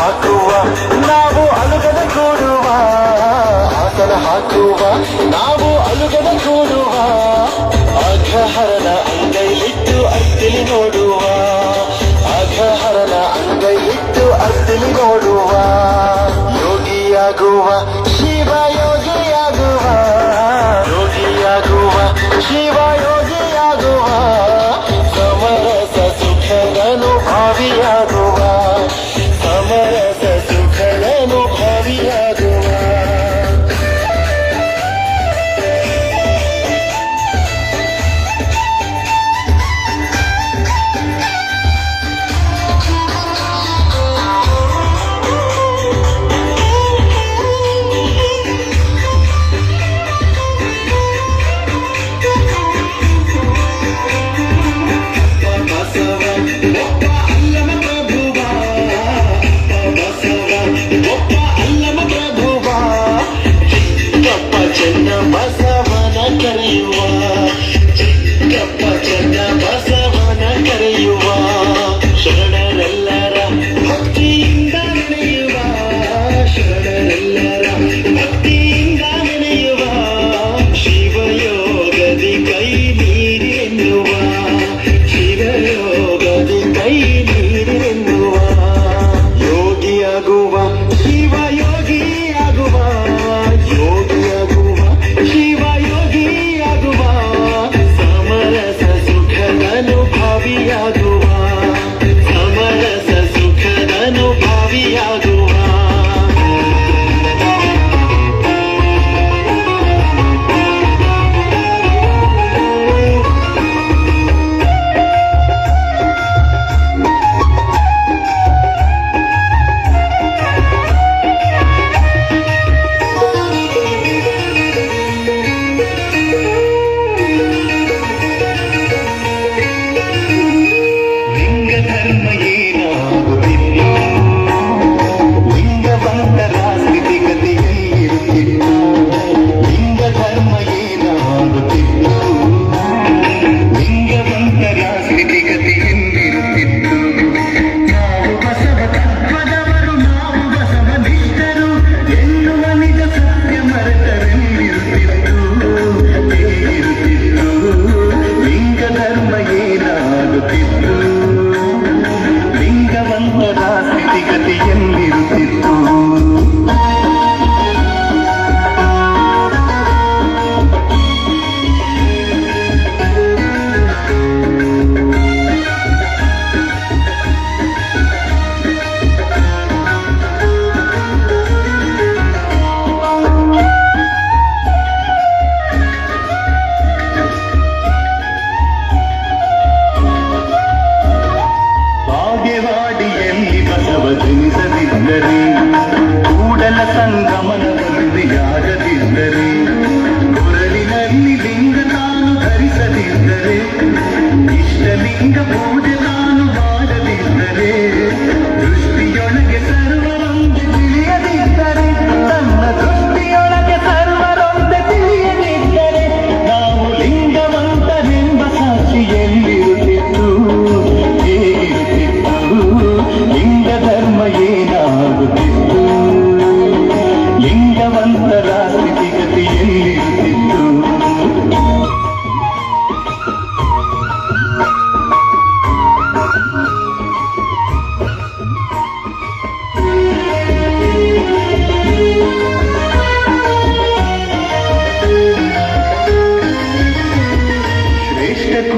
ಹಾಕುವ, ನಾವು ಅಲುಗದ ಕೂಡುವ. ಆಕಲ ಹಾಕುವ, ನಾವು ಅಲುಗದ ಕೂಡುವ. ಅಗ್ರಹರನ ಅಂಗೈಲಿಟ್ಟು ಅತ್ತಿಲಿ ನೋಡುವ. ಅಗ್ರಹರನ ಅಂಗೈಲಿಟ್ಟು ಅತ್ತಿಲಿ ನೋಡುವ. ಯೋಗಿಯಾಗುವ ರಾತ್ರಿ ಗತಿಯಲ್ಲಿ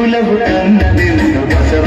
కులవు కన్న దేవుడు బసవ